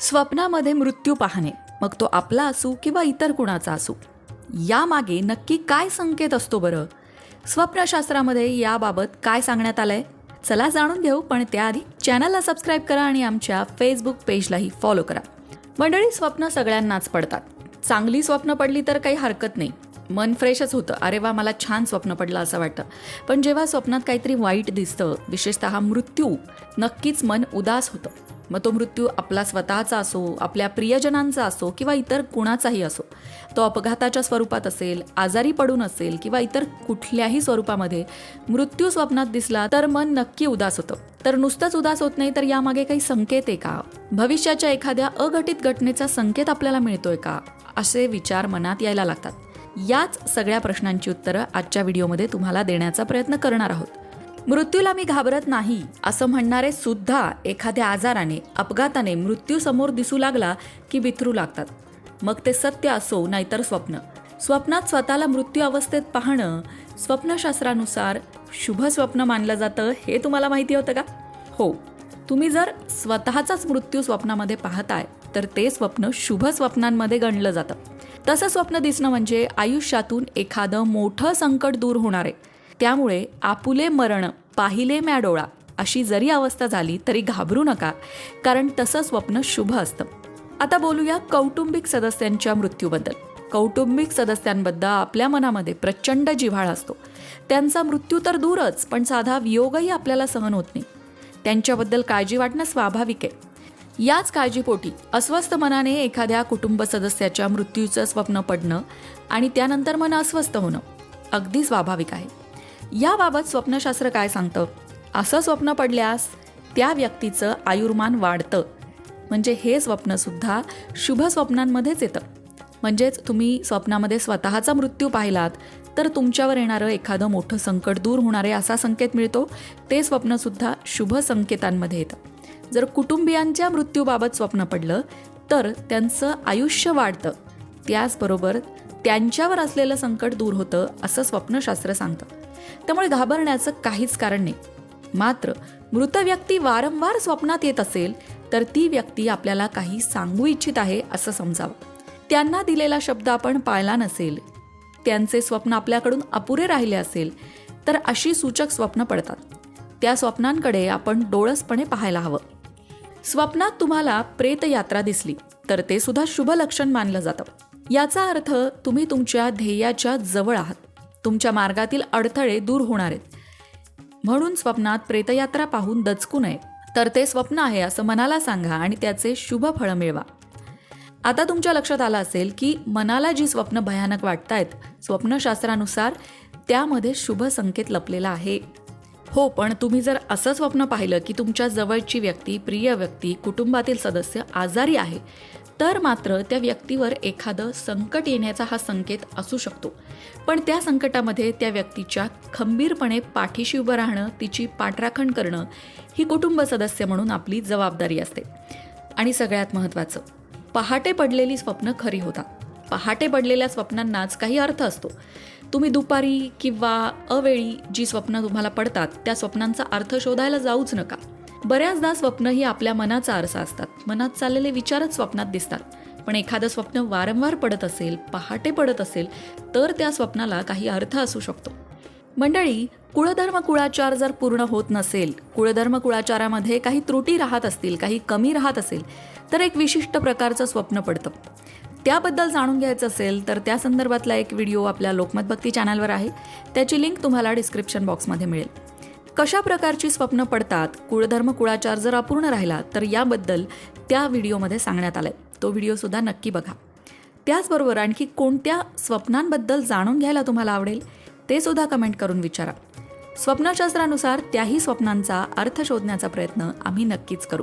स्वप्नामध्ये मृत्यू पाहणे मग तो आपला असू किंवा इतर कुणाचा असू. यामागे नक्की काय संकेत असतो बरं? स्वप्नशास्त्रामध्ये याबाबत काय सांगण्यात आलंय? चला जाणून घेऊ पण त्याआधी चॅनलला सबस्क्राईब करा आणि आमच्या फेसबुक पेजलाही फॉलो करा. मंडळी स्वप्न सगळ्यांनाच पडतात. चांगली स्वप्न पडली तर काही हरकत नाही. मन फ्रेशच होतं. अरे वा मला छान स्वप्न पडलं असं वाटतं. पण जेव्हा स्वप्नात काहीतरी वाईट दिसतं विशेषतः मृत्यू नक्कीच मन उदास होतं. मग तो मृत्यू आपला स्वतःचा असो आपल्या प्रियजनांचा असो किंवा इतर कुणाचाही असो तो अपघाताच्या स्वरूपात असेल आजारी पडून असेल किंवा इतर कुठल्याही स्वरूपामध्ये मृत्यू स्वप्नात दिसला तर मन नक्की उदास होतं. तर नुसतंच उदास होत नाही तर यामागे काही संकेत आहे का? भविष्याच्या एखाद्या अघटित घटनेचा संकेत आपल्याला मिळतोय का? असे विचार मनात यायला लागतात. याच सगळ्या प्रश्नांची उत्तरं आजच्या व्हिडिओमध्ये तुम्हाला देण्याचा प्रयत्न करणार आहोत. मृत्यूला मी घाबरत नाही असं म्हणणारे सुद्धा एखाद्या आजाराने अपघाताने मृत्यू समोर दिसू लागला की बिथरू लागतात. मग ते सत्य असो नाहीतर स्वप्न. स्वप्नात स्वतःला मृत्यू अवस्थेत पाहणं स्वप्नशास्त्रानुसार शुभ स्वप्न मानलं जातं हे तुम्हाला माहिती होतं का? हो. तुम्ही जर स्वतःचाच मृत्यू स्वप्नामध्ये पाहताय तर ते स्वप्न शुभ स्वप्नांमध्ये गणलं जातं. तसं स्वप्न दिसणं म्हणजे आयुष्यातून एखादं मोठं संकट दूर होणार. आहे त्यामुळे आपुले मरण पाहिले म्या डोळा अशी जरी अवस्था झाली तरी घाबरू नका कारण तसं स्वप्न शुभ असतं. आता बोलूया कौटुंबिक सदस्यांच्या मृत्यूबद्दल. कौटुंबिक सदस्यांबद्दल आपल्या मनामध्ये प्रचंड जिव्हाळा असतो. त्यांचा मृत्यू तर दूरच पण साधा वियोगही आपल्याला सहन होत नाही. त्यांच्याबद्दल काळजी वाटणं स्वाभाविक आहे. याच काळजीपोटी अस्वस्थ मनाने एखाद्या कुटुंब सदस्याच्या मृत्यूचं स्वप्न पडणं आणि त्यानंतर मन अस्वस्थ होणं अगदी स्वाभाविक आहे. याबाबत स्वप्नशास्त्र काय सांगतं? असं स्वप्न पडल्यास त्या व्यक्तीचं आयुर्मान वाढतं. म्हणजे हे स्वप्नसुद्धा शुभ स्वप्नांमध्येच येतं. म्हणजेच तुम्ही स्वप्नामध्ये स्वतःचा मृत्यू पाहिलात तर तुमच्यावर येणारं एखादं मोठं संकट दूर होणारे असा संकेत मिळतो. ते स्वप्नसुद्धा शुभ संकेतांमध्ये येतं. जर कुटुंबियांच्या मृत्यूबाबत स्वप्न पडलं तर त्यांचं आयुष्य वाढतं. त्याचबरोबर त्यांच्यावर असलेलं संकट दूर होतं असं स्वप्नशास्त्र सांगतं. त्यामुळे घाबरण्याचं काहीच कारण नाही. मात्र मृत व्यक्ती वारंवार स्वप्नात येत असेल तर ती व्यक्ती आपल्याला काही सांगू इच्छित आहे असं समजावं. त्यांना दिलेला शब्द आपण पाळला नसेल त्यांचे स्वप्न आपल्याकडून अपुरे राहिले असेल तर अशी सूचक स्वप्न पडतात. त्या स्वप्नांकडे आपण डोळसपणे पाहायला हवं. स्वप्नात तुम्हाला प्रेतयात्रा दिसली तर ते सुद्धा शुभ लक्षण मानलं जातं. याचा अर्थ तुम्ही तुमच्या ध्येयाच्या जवळ आहात. तुमच्या मार्गातील अडथळे दूर होणार आहेत. म्हणून स्वप्नात प्रेतयात्रा पाहून दचकू नये. तर ते स्वप्न आहे असं मनाला सांगा आणि त्याचे शुभ फळ मिळवा. आता तुमच्या लक्षात आलं असेल की मनाला जी स्वप्न भयानक वाटत आहेत स्वप्नशास्त्रानुसार त्यामध्ये शुभ संकेत लपलेला आहे. हो पण तुम्ही जर असं स्वप्न पाहिलं की तुमच्या जवळची व्यक्ती प्रिय व्यक्ती कुटुंबातील सदस्य आजारी आहे तर मात्र त्या व्यक्तीवर एखादं संकट येण्याचा हा संकेत असू शकतो. पण त्या संकटामध्ये त्या व्यक्तीच्या खंबीरपणे पाठीशी उभं राहणं तिची पाठराखण करणं ही कुटुंब सदस्य म्हणून आपली जबाबदारी असते. आणि सगळ्यात महत्त्वाचं पहाटे पडलेली स्वप्न खरी होतात. पहाटे पडलेल्या स्वप्नांनाच काही अर्थ असतो. तुम्ही दुपारी किंवा अवेळी जी स्वप्न तुम्हाला पडतात त्या स्वप्नांचा अर्थ शोधायला जाऊच नका. बऱ्याचदा स्वप्न ही आपल्या मनाचा आरसा असतात. मनात चाललेले विचारच स्वप्नात दिसतात. पण एखादं स्वप्न वारंवार पडत असेल पहाटे पडत असेल तर त्या स्वप्नाला काही अर्थ असू शकतो. मंडळी कुळधर्म कुळाचार जर पूर्ण होत नसेल कुळधर्म कुळाचारामध्ये काही त्रुटी राहत असतील काही कमी राहत असेल तर एक विशिष्ट प्रकारचं स्वप्न पडतं. त्याबद्दल जाणून घ्यायचं असेल तर त्या संदर्भातला एक व्हिडिओ आपल्या लोकमत भक्ती चॅनलवर आहे. त्याची लिंक तुम्हाला डिस्क्रिप्शन बॉक्समध्ये मिळेल. कशा प्रकारची स्वप्न पडतात कुळधर्म कुळाचार जर अपूर्ण राहिला तर याबद्दल त्या व्हिडिओमध्ये सांगण्यात आलंय. तो व्हिडिओसुद्धा नक्की बघा. त्याचबरोबर आणखी कोणत्या स्वप्नांबद्दल जाणून घ्यायला तुम्हाला आवडेल ते सुद्धा कमेंट करून विचारा. स्वप्नशास्त्रानुसार त्याही स्वप्नांचा अर्थ शोधण्याचा प्रयत्न आम्ही नक्कीच करू.